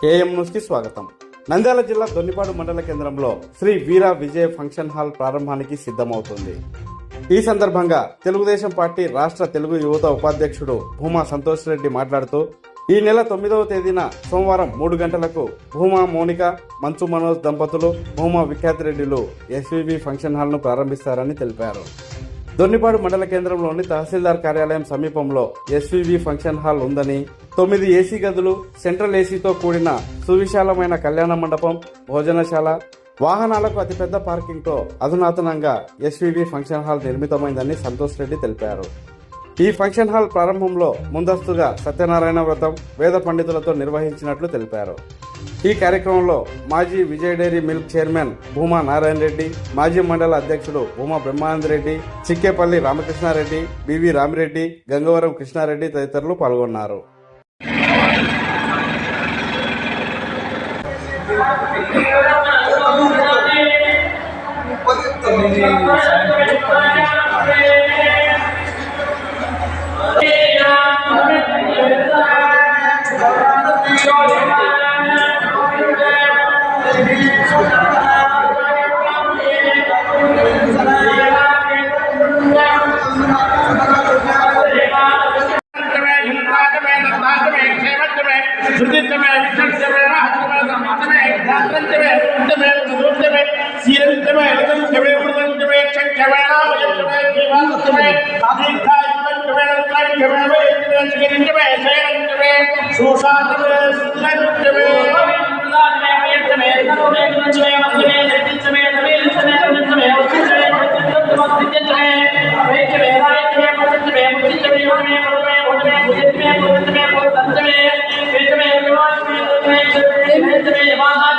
KM న్యూస్కి స్వాగతం. నంద్యాల జిల్లా దొన్నిపాడు మండల కేంద్రంలో శ్రీ వీర విజయ ఫంక్షన్ హాల్ ప్రారంభానికి సిద్ధమవుతుంది. ఈ సందర్భంగా తెలుగుదేశం పార్టీ రాష్ట్ర తెలుగు యువత ఉపాధ్యక్షుడు భూమా సంతోష్ రెడ్డి మాట్లాడుతూ ఈ నెల తొమ్మిదవ తేదీన సోమవారం మూడు గంటలకు భూమా మౌనిక మంచు మనోజ్ దంపతులు భూమా విఖ్యాతి రెడ్డిలు ఎస్వీబీ ఫంక్షన్ హాల్ను ప్రారంభిస్తారని తెలిపారు. దొన్నిపాడు మండల కేంద్రంలోని తహసీల్దార్ కార్యాలయం సమీపంలో ఎస్వివి ఫంక్షన్ హాల్ ఉందని తొమ్మిది ఏసీ గదులు సెంట్రల్ ఏసీతో కూడిన సువిశాలమైన కళ్యాణ మండపం భోజనశాల వాహనాలకు అతిపెద్ద పార్కింగ్తో అధునాతనంగా ఎస్వివి ఫంక్షన్ హాల్ నిర్మితమైందని సంతోష్ రెడ్డి తెలిపారు. ఈ ఫంక్షన్ హాల్ ప్రారంభంలో ముందస్తుగా సత్యనారాయణ వ్రతం వేద పండితులతో నిర్వహించినట్లు తెలిపారు. ఈ కార్యక్రమంలో మాజీ Vijaya dairy milk chairman Bhuma Narayana Reddy మాజీ మండల అధ్యక్షుడు భూమా బ్రహ్మానంద రెడ్డి చిక్కేపల్లి రామకృష్ణారెడ్డి బివి రామిరెడ్డి గంగవరం కృష్ణారెడ్డి తదితరులు పాల్గొన్నారు. वे में सीरंतवे में उर्वंतवे में नामयंतवे में आदित्यायंतवे में वे में शयंतवे में सुंदरंतवे में हयंतवे में गुणचवे में सतिचवे में लसने में वस्तुचवे में वस्तुचवे में मित्र इबादत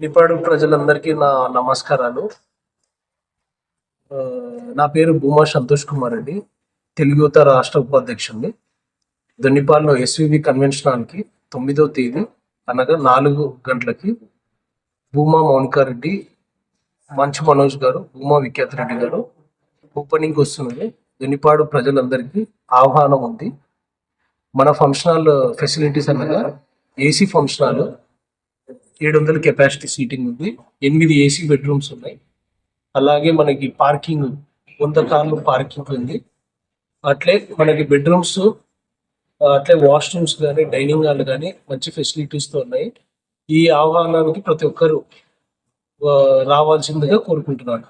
నిపాడు ప్రజలందరికీ నా నమస్కారాలు. నా పేరు భూమా సంతోష్ కుమార్ రెడ్డి తెలుగు యువత రాష్ట్ర ఉపాధ్యక్షుడిని దొన్నిపాల్లో ఎస్వివి కన్వెన్షన్ హాల్కి తొమ్మిదో తేదీ అనగా నాలుగు గంటలకి భూమా మౌనికారెడ్డి మంచు మనోజ్ గారు భూమా విఖ్యాత్ రెడ్డి గారు. ఓపెనింగ్ వస్తున్నది. దునిపాడు ప్రజలందరికీ ఆహ్వానం ఉంది. మన ఫంక్షన్ హాల్ ఫెసిలిటీస్ అనగా ఏసీ ఫంక్షన్ హాల్ ఏడు వందల కెపాసిటీ సీటింగ్ ఉంది. ఎనిమిది ఏసీ బెడ్రూమ్స్ ఉన్నాయి. అలాగే మనకి పార్కింగ్ వంద కార్లు పార్కింగ్ ఉంది. అట్లే మనకి బెడ్రూమ్స్ అట్లే వాష్రూమ్స్ కానీ డైనింగ్ హాల్ కానీ మంచి ఫెసిలిటీస్తో ఉన్నాయి. ఈ ఆహ్వానానికి ప్రతి ఒక్కరు రావాల్సిందిగా కోరుకుంటున్నాను.